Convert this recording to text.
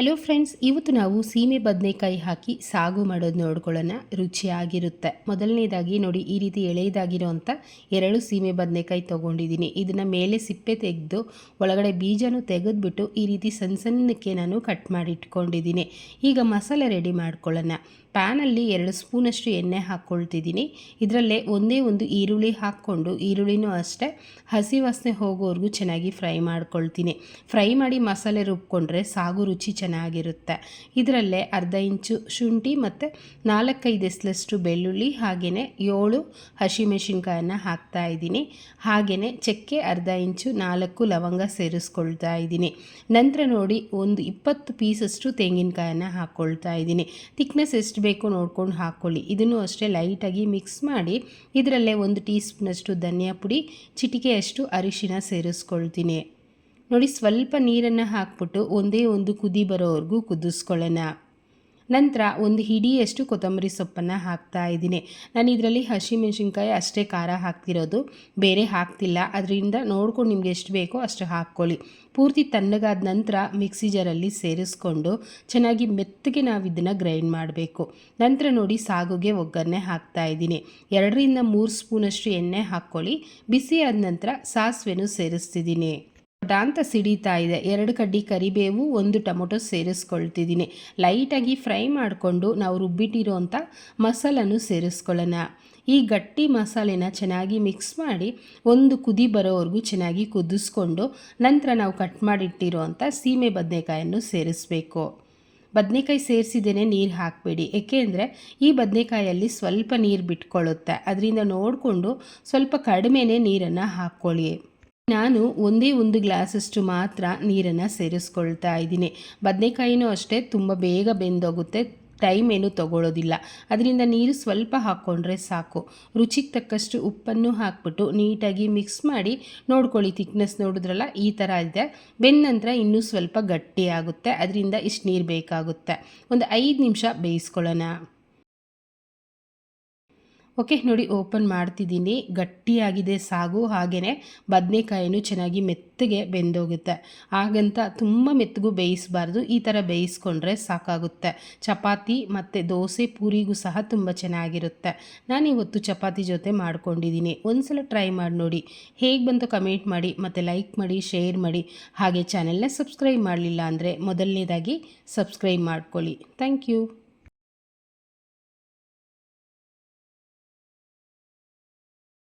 Hello friends ಇವತ್ತು ನಾವು ಸೀಮೆ ಬದನೆಕಾಯಿ ಹಾಕಿ ಸಾಗು ಮಾಡೋದು ನೋಡ್ಕೊಳ್ಳೋಣ. ರುಚಿಯಾಗಿರುತ್ತೆ. ಮೊದಲನೇದಾಗಿ ನೋಡಿ, ಈ ರೀತಿ ಎಳೆಯದಾಗಿರೋವಂಥ ಎರಡು ಸೀಮೆ ಬದನೆಕಾಯಿ ತೊಗೊಂಡಿದ್ದೀನಿ. ಇದನ್ನು ಮೇಲೆ ಸಿಪ್ಪೆ ತೆಗೆದು, ಒಳಗಡೆ ಬೀಜನೂ ತೆಗೆದುಬಿಟ್ಟು ಈ ರೀತಿ ಸಣ್ಣ ಸಣ್ಣಕ್ಕೆ ನಾನು ಕಟ್ ಮಾಡಿ ಇಟ್ಕೊಂಡಿದ್ದೀನಿ ಈಗ ಮಸಾಲೆ ರೆಡಿ ಮಾಡ್ಕೊಳ್ಳೋಣ. ಪ್ಯಾನಲ್ಲಿ ಎರಡು ಸ್ಪೂನಷ್ಟು ಎಣ್ಣೆ ಹಾಕ್ಕೊಳ್ತಿದ್ದೀನಿ. ಇದರಲ್ಲೇ ಒಂದೇ ಒಂದು ಈರುಳ್ಳಿ ಹಾಕ್ಕೊಂಡು, ಈರುಳ್ಳಿನೂ ಅಷ್ಟೇ, ಹಸಿ ವಾಸನೆ ಹೋಗೋವರೆಗೂ ಚೆನ್ನಾಗಿ ಫ್ರೈ ಮಾಡ್ಕೊಳ್ತೀನಿ. ಫ್ರೈ ಮಾಡಿ ಮಸಾಲೆ ರುಬ್ಕೊಂಡ್ರೆ ಸಾಗು ರುಚಿ ಚೆನ್ನಾಗಿರುತ್ತೆ. ಇದರಲ್ಲೇ ಅರ್ಧ ಇಂಚು ಶುಂಠಿ ಮತ್ತು ನಾಲ್ಕೈದು ಎಸ್ಲಷ್ಟು ಬೆಳ್ಳುಳ್ಳಿ ಹಾಗೆಯೇ ಏಳು ಹಸಿಮೆಣಸಿನ್ಕಾಯನ್ನು ಹಾಕ್ತಾ ಇದ್ದೀನಿ. ಹಾಗೆಯೇ ಚಕ್ಕೆ ಅರ್ಧ ಇಂಚು ನಾಲ್ಕು ಲವಂಗ ಸೇರಿಸ್ಕೊಳ್ತಾ ಇದ್ದೀನಿ. ನಂತರ ನೋಡಿ ಒಂದು ಇಪ್ಪತ್ತು ಪೀಸಷ್ಟು ತೆಂಗಿನಕಾಯನ್ನು ಹಾಕ್ಕೊಳ್ತಾ ಇದ್ದೀನಿ. ತಿಕ್ನೆಸ್ ಎಷ್ಟು ಬೇಕು ನೋಡ್ಕೊಂಡು ಹಾಕ್ಕೊಳ್ಳಿ ಇದನ್ನು ಅಷ್ಟೇ ಲೈಟಾಗಿ ಮಿಕ್ಸ್ ಮಾಡಿ ಇದರಲ್ಲೇ ಒಂದು ಟೀ ಸ್ಪೂನಷ್ಟು ಧನಿಯಾ ಪುಡಿ, ಚಿಟಿಕೆಯಷ್ಟು ಅರಿಶಿನ ಸೇರಿಸ್ಕೊಳ್ತೀನಿ. ನೋಡಿ ಸ್ವಲ್ಪ ನೀರನ್ನು ಹಾಕ್ಬಿಟ್ಟು ಒಂದೇ ಒಂದು ಕುದಿ ಬರೋವರೆಗೂ ಕುದಿಸ್ಕೊಳ್ಳೋಣ. ನಂತರ ಒಂದು ಹಿಡಿಯಷ್ಟು ಕೊತ್ತಂಬರಿ ಸೊಪ್ಪನ್ನು ಹಾಕ್ತಾ ಇದ್ದೀನಿ. ನಾನು ಇದರಲ್ಲಿ ಹಸಿಮೆಣ್ಸಿನ್ಕಾಯಿ ಅಷ್ಟೇ ಖಾರ ಹಾಕ್ತಿರೋದು. ಬೇರೆ ಹಾಕ್ತಿಲ್ಲ. ಅದರಿಂದ ನೋಡ್ಕೊಂಡು ನಿಮ್ಗೆ ಎಷ್ಟು ಬೇಕೋ ಅಷ್ಟು ಹಾಕ್ಕೊಳ್ಳಿ. ಪೂರ್ತಿ ತಣ್ಣಗಾದ ನಂತರ ಮಿಕ್ಸಿ ಜಾರಲ್ಲಿ ಸೇರಿಸ್ಕೊಂಡು ಚೆನ್ನಾಗಿ ಮೆತ್ತಗೆ ನಾವು ಇದನ್ನು ಗ್ರೈಂಡ್ ಮಾಡಬೇಕು. ನಂತರ ನೋಡಿ ಸಾಗುಗೆ ಒಗ್ಗರಣೆ ಹಾಕ್ತಾ ಇದ್ದೀನಿ. ಎರಡರಿಂದ ಮೂರು ಸ್ಪೂನಷ್ಟು ಎಣ್ಣೆ ಹಾಕ್ಕೊಳ್ಳಿ. ಬಿಸಿ ಆದ ನಂತರ ಸಾಸಿವೆನೂ ಸೇರಿಸ್ತಿದ್ದೀನಿ. ಅಂತ ಸಿಡಿತಾ ಇದೆ. ಎರಡು ಕಡ್ಡಿ ಕರಿಬೇವು, ಒಂದು ಟೊಮೊಟೊ ಸೇರಿಸ್ಕೊಳ್ತಿದ್ದೀನಿ. ಲೈಟಾಗಿ ಫ್ರೈ ಮಾಡಿಕೊಂಡು ನಾವು ರುಬ್ಬಿಟ್ಟಿರೋಂಥ ಮಸಾಲನ್ನು ಸೇರಿಸ್ಕೊಳ್ಳೋಣ. ಈ ಗಟ್ಟಿ ಮಸಾಲೆನ ಚೆನ್ನಾಗಿ ಮಿಕ್ಸ್ ಮಾಡಿ ಒಂದು ಕುದಿ ಬರೋವರೆಗೂ ಚೆನ್ನಾಗಿ ಕುದಿಸ್ಕೊಂಡು ನಂತರ ನಾವು ಕಟ್ ಮಾಡಿಟ್ಟಿರೋ ಅಂಥ ಸೀಮೆ ಬದನೆಕಾಯನ್ನು ಸೇರಿಸಬೇಕು. ಬದನೆಕಾಯಿ ಸೇರಿಸಿದೇನೆ ನೀರು ಹಾಕಬೇಡಿ. ಏಕೆಂದರೆ ಈ ಬದನೆಕಾಯಲ್ಲಿ ಸ್ವಲ್ಪ ನೀರು ಬಿಟ್ಕೊಳ್ಳುತ್ತೆ. ಅದರಿಂದ ನೋಡಿಕೊಂಡು ಸ್ವಲ್ಪ ಕಡಿಮೆನೇ ನೀರನ್ನು ಹಾಕ್ಕೊಳ್ಳಿ. ನಾನು ಒಂದೇ ಒಂದು ಗ್ಲಾಸಷ್ಟು ಮಾತ್ರ ನೀರನ್ನು ಸೇರಿಸ್ಕೊಳ್ತಾ ಇದ್ದೀನಿ. ಬದನೆಕಾಯಿನೂ ಅಷ್ಟೇ ತುಂಬ ಬೇಗ ಬೆಂದೋಗುತ್ತೆ, ಟೈಮ್ ಏನು ತಗೊಳ್ಳೋದಿಲ್ಲ ಅದರಿಂದ ನೀರು ಸ್ವಲ್ಪ ಹಾಕ್ಕೊಂಡ್ರೆ ಸಾಕು. ರುಚಿಗೆ ತಕ್ಕಷ್ಟು ಉಪ್ಪನ್ನು ಹಾಕ್ಬಿಟ್ಟು ನೀಟಾಗಿ ಮಿಕ್ಸ್ ಮಾಡಿ ನೋಡ್ಕೊಳ್ಳಿ, ಥಿಕ್ನೆಸ್ ನೋಡಿದ್ರಲ್ಲ ಈ ಥರ ಇದೆ. ಬೆಂದ ನಂತರ ಇನ್ನೂ ಸ್ವಲ್ಪ ಗಟ್ಟಿ ಆಗುತ್ತೆ ಅದರಿಂದ ಇಷ್ಟು ನೀರು ಬೇಕಾಗುತ್ತೆ. ಒಂದು ಐದು ನಿಮಿಷ ಬೇಯಿಸ್ಕೊಳ್ಳೋಣ. ಓಕೆ, ನೋಡಿ, ಓಪನ್ ಮಾಡ್ತಿದ್ದೀನಿ. ಗಟ್ಟಿಯಾಗಿದೆ, ಸಾಗು ಹಾಗೆಯೇ ಬದನೆಕಾಯಿನೂ ಚೆನ್ನಾಗಿ ಮೆತ್ತಗೆ ಬೆಂದೋಗುತ್ತೆ. ಹಾಗಂತ ತುಂಬ ಮೆತ್ತಗೂ ಬೇಯಿಸಬಾರ್ದು. ಈ ಥರ ಬೇಯಿಸ್ಕೊಂಡ್ರೆ ಸಾಕಾಗುತ್ತೆ. ಚಪಾತಿ ಮತ್ತು ದೋಸೆ ಪೂರಿಗೂ ಸಹ ತುಂಬ ಚೆನ್ನಾಗಿರುತ್ತೆ. ನಾನು ಇವತ್ತು ಚಪಾತಿ ಜೊತೆ ಮಾಡ್ಕೊಂಡಿದ್ದೀನಿ. ಒಂದ್ಸಲ ಟ್ರೈ ಮಾಡಿ ನೋಡಿ. ಹೇಗೆ ಬಂತು ಕಮೆಂಟ್ ಮಾಡಿ, ಮತ್ತು ಲೈಕ್ ಮಾಡಿ, ಶೇರ್ ಮಾಡಿ. ಹಾಗೆ ಚಾನೆಲ್ನ ಸಬ್ಸ್ಕ್ರೈಬ್ ಮಾಡಲಿಲ್ಲ ಅಂದರೆ ಮೊದಲನೇದಾಗಿ ಸಬ್ಸ್ಕ್ರೈಬ್ ಮಾಡ್ಕೊಳ್ಳಿ. Thank you.